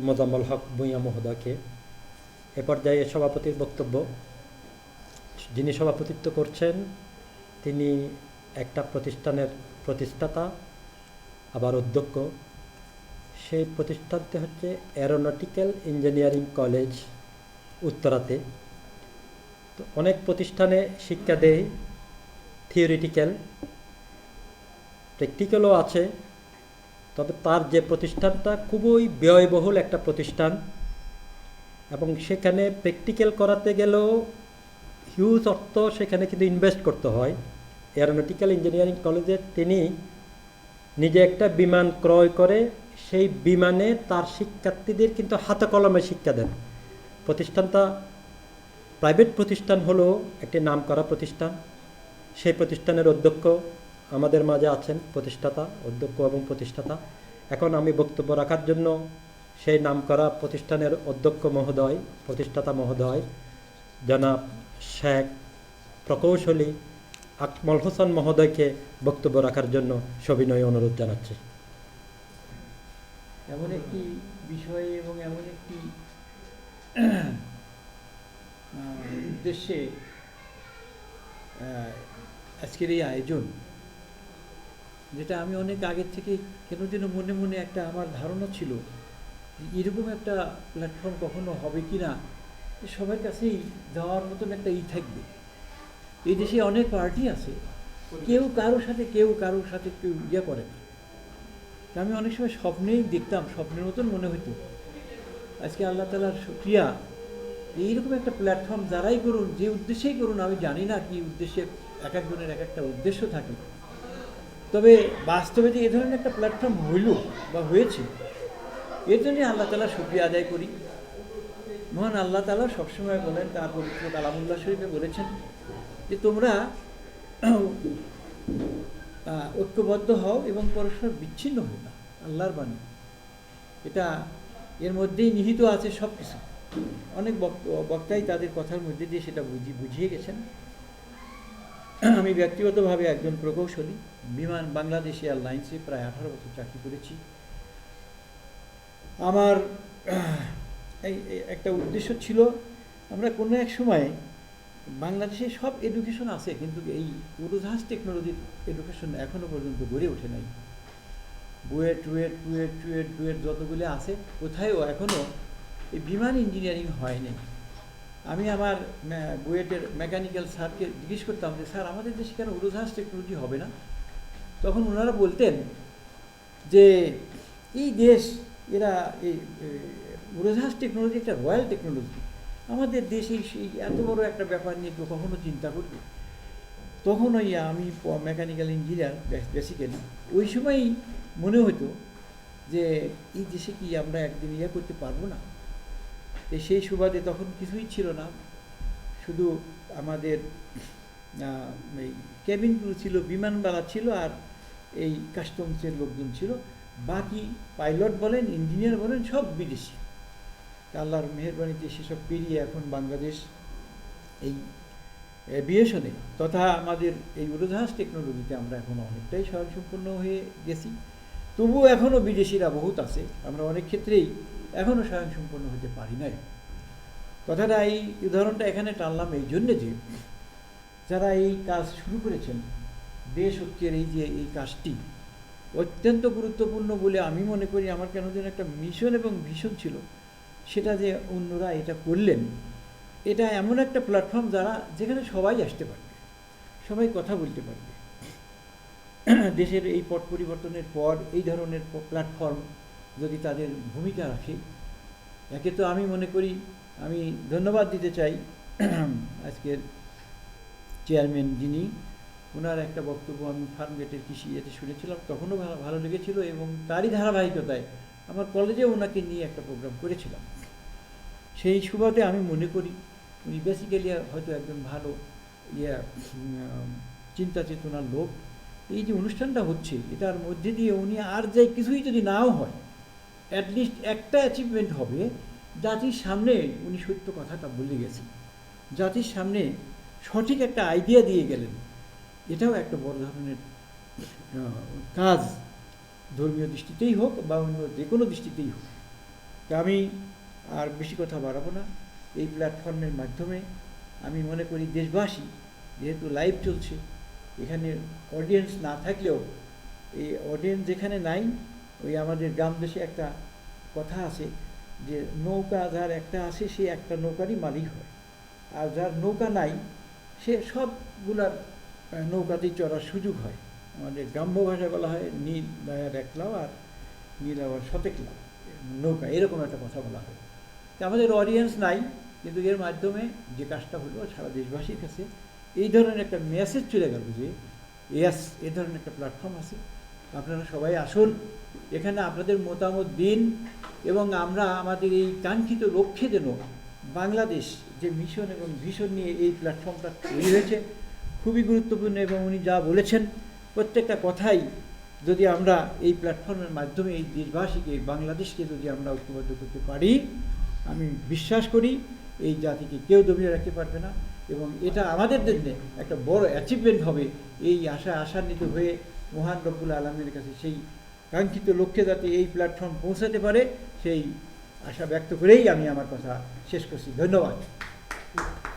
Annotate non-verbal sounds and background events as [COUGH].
মোজাম্মল হক ভূঁইয়া মহোদয়কে। এ পর্যায়ে সভাপতির বক্তব্য। যিনি সভাপতিত্ব করছেন, তিনি একটা প্রতিষ্ঠানের প্রতিষ্ঠাতা, আবার অধ্যক্ষ। সেই প্রতিষ্ঠানটি হচ্ছে অ্যারোনটিক্যাল ইঞ্জিনিয়ারিং কলেজ উত্তরাতে। তো অনেক প্রতিষ্ঠানে শিক্ষা দেয় থিওরিটিক্যাল প্র্যাকটিক্যালও আছে। তবে তার যে প্রতিষ্ঠানটা খুবই ব্যয়বহুল একটা প্রতিষ্ঠান। এবং সেখানে প্র্যাকটিক্যাল করাতে গেলেও হিউজ অর্থ সেখানে কিন্তু ইনভেস্ট করতে হয়। এয়ারোনটিক্যাল ইঞ্জিনিয়ারিং কলেজে তিনি নিজে একটা বিমান ক্রয় করে, সেই বিমানে তার শিক্ষার্থীদের কিন্তু হাতে কলমে শিক্ষা দেন। প্রতিষ্ঠানটা প্রাইভেট প্রতিষ্ঠান হলো একটি নামকরা প্রতিষ্ঠান। সেই প্রতিষ্ঠানের অধ্যক্ষ আমাদের মাঝে আছেন প্রতিষ্ঠাতা, অধ্যক্ষ এবং প্রতিষ্ঠাতা। এখন আমি বক্তব্য রাখার জন্য সেই নামকরা প্রতিষ্ঠানের অধ্যক্ষ মহোদয়, প্রতিষ্ঠাতা মহোদয়, জনাব শেখ প্রকৌশলী আকমল হোসেন মহোদয়কে বক্তব্য রাখার জন্য সবিনয় অনুরোধ জানাচ্ছি। এমন একটি বিষয়ে এবং এমন একটি উদ্দেশ্যে আজকের এই আয়োজন যেটা আমি অনেক আগের থেকে কেন যেন মনে মনে একটা আমার ধারণা ছিল এরকম একটা প্ল্যাটফর্ম কখনো হবে কি না সবার কাছেই যাওয়ার মতন একটা ই থাকবে। এই দেশে অনেক পার্টি আছে, কেউ কারোর সাথে, কেউ কারোর সাথে কেউ ইয়ে করে না। আমি অনেক সময় স্বপ্নেই দেখতাম, স্বপ্নের মতন মনে হতো আজকে আল্লাহ তালার শুক্রিয়া। এইরকম একটা প্ল্যাটফর্ম যারাই করুন, যে উদ্দেশ্যেই করুন, আমি জানি না কি উদ্দেশ্যে এক একজনের এক একটা উদ্দেশ্য থাকে। তবে বাস্তবে যে এ ধরনের একটা প্ল্যাটফর্ম হইল বা হয়েছে, এর জন্য আল্লাহ তালা শুক্রিয়া আদায় করি। মহান আল্লাহ তালা সবসময় বলেন, তার পবিত্র কালামুল্লাহ শরীফে বলেছেন যে, তোমরা ঐক্যবদ্ধ হও এবং পরস্পর বিচ্ছিন্ন হও না, আল্লাহর বাণী। এটা এর মধ্যেই নিহিত আছে সব কিছু অনেক বক্ত- বক্তাই তাদের কথার মধ্যে দিয়ে সেটা বুঝি, বুঝিয়ে গেছেন। আমি ব্যক্তিগতভাবে একজন প্রকৌশলী। বিমান বাংলাদেশ এয়ারলাইন্সে প্রায় আঠারো বছর চাকরি করেছি। আমার একটা উদ্দেশ্য ছিল, আমরা কোনো এক সময় বাংলাদেশে সব এডুকেশন আছে, কিন্তু এই উড়োজাহাজ টেকনোলজির এডুকেশন এখনও পর্যন্ত গড়ে ওঠে নাই। বুয়েট, টুয়েট টুয়েট টুয়েট ডুয়েট যতগুলি আছে, কোথায়ও এখনও এই বিমান ইঞ্জিনিয়ারিং হয়নি আমি আমার বুয়েটের মেকানিক্যাল স্যারকে জিজ্ঞেস করতাম যে, স্যার, আমাদের দেশে কেন উড়োজাহাজ টেকনোলজি হবে না? তখন ওনারা বলতেন যে, এই দেশ, এরা এই উড়োজাহাজ টেকনোলজি একটা রয়্যাল টেকনোলজি আমাদের দেশে সেই এত বড় একটা ব্যাপার নিয়ে কেউ কখনো চিন্তা করবে তখন ওই আমি মেকানিক্যাল ইঞ্জিনিয়ার বেসিক্যালি ওই সময়ই মনে হতো যে, এই দেশে কি আমরা একদিন ইয়ে করতে পারব না? সেই সুবাদে তখন কিছুই ছিল না। শুধু আমাদের এই ক্রু ছিল, বিমানবালা ছিল আর এই কাস্টমসের লোকজন ছিল। বাকি পাইলট বলেন, ইঞ্জিনিয়ার বলেন, সব বিদেশি। আল্লাহর মেহরবানিতে সেসব পেরিয়ে এখন বাংলাদেশ এই এভিয়েশনে তথা আমাদের এই উড়োজাহাজ টেকনোলজিতে আমরা এখন অনেকটাই স্বয়ংসম্পূর্ণ হয়ে গেছি। তবুও এখনও বিদেশিরা বহুত আছে। আমরা অনেক ক্ষেত্রেই এখনও স্বয়ংসম্পূর্ণ হতে পারি নাই। কথাটা এই উদাহরণটা এখানে টানলাম এই জন্যে যে, যারা এই কাজ শুরু করেছেন দেশ ঐক্যের এই যে এই কাজটি অত্যন্ত গুরুত্বপূর্ণ বলে আমি মনে করি আমার কেন যেন একটা মিশন এবং ভীষণ ছিল, সেটা যে অন্যরা এটা করলেন, এটা এমন একটা প্ল্যাটফর্ম যারা যেখানে সবাই আসতে পারবে, সবাই কথা বলতে পারবে। [CLEARS THROAT] দেশের এই পট পরিবর্তনের পর এই ধরনের প্ল্যাটফর্ম যদি তাদের ভূমিকা রাখে। একে তো আমি মনে করি, আমি ধন্যবাদ দিতে চাই [CLEARS THROAT] আজকের চেয়ারম্যান যিনি ওনার একটা বক্তব্য আমি ফার্মগেটের কৃষি এতে শুনেছিলাম, তখনও ভালো লেগেছিল এবং তারই ধারাবাহিকতায় আমার কলেজে ওনাকে নিয়ে একটা প্রোগ্রাম করেছিলাম। সেই সুবাদে আমি মনে করি, উনি বেসিক্যালি হয়তো একজন ভালো ইয়ে চিন্তা চেতনার লোক। এই যে অনুষ্ঠানটা হচ্ছে, এটার মধ্যে দিয়ে উনি আর যাই কিছুই যদি নাও হয় অ্যাটলিস্ট একটা অ্যাচিভমেন্ট হবে জাতির সামনে উনি সত্য কথাটা বলে গেছেন। জাতির সামনে সঠিক একটা আইডিয়া দিয়ে গেলেন। এটাও একটা বড় ধরনের কাজ ধর্মীয় দৃষ্টিতেই হোক বা অন্য যে কোনো দৃষ্টিতেই হোক। তা আমি আর বেশি কথা বাড়াবো না। এই প্ল্যাটফর্মের মাধ্যমে আমি মনে করি দেশবাসী, যেহেতু লাইভ চলছে, এখানে অডিয়েন্স না থাকলেও এই অডিয়েন্স যেখানে নাই ওই আমাদের গ্রাম দেশে একটা কথা আছে যে নৌকা যার একটা আছে, সে একটা নৌকারই মালিক হয়। আর যার নৌকা নাই, সে সবগুলার নৌকাতেই চড়ার সুযোগ হয়। আমাদের গ্রাম্য ভাষায় বলা হয় নীল দায়ার একলাও আর নীল আবার শতেকলাও নৌকা, এরকম একটা কথা বলা হয়। তা আমাদের অডিয়েন্স নাই, কিন্তু এর মাধ্যমে যে কাজটা হলো, সারা দেশবাসীর কাছে এই ধরনের একটা মেসেজ চলে গেল যে ইয়াস এ ধরনের একটা প্ল্যাটফর্ম আছে। আপনারা সবাই আসুন। এখানে আপনাদের মতামত দিন এবং আমরা আমাদের এই কাঙ্ক্ষিত লক্ষ্যে যেন বাংলাদেশ যে মিশন এবং ভিশন নিয়ে এই প্ল্যাটফর্মটা তৈরি হয়েছে, খুবই গুরুত্বপূর্ণ এবং উনি যা বলেছেন, প্রত্যেকটা কথাই যদি আমরা এই প্ল্যাটফর্মের মাধ্যমে এই দেশবাসীকে, বাংলাদেশকে যদি আমরা ঐক্যবদ্ধ করতে পারি, আমি বিশ্বাস করি এই জাতিকে কেউ দমিয়ে রাখতে পারবে না এবং এটা আমাদের জন্য একটা বড় অ্যাচিভমেন্ট হবে। এই আশা আশান্বিত হয়ে মহান রব্বুল আলমের কাছে সেই কাঙ্ক্ষিত লক্ষ্যে যাতে এই প্ল্যাটফর্ম পৌঁছাতে পারে, সেই আশা ব্যক্ত করেই আমি আমার কথা শেষ করছি। ধন্যবাদ।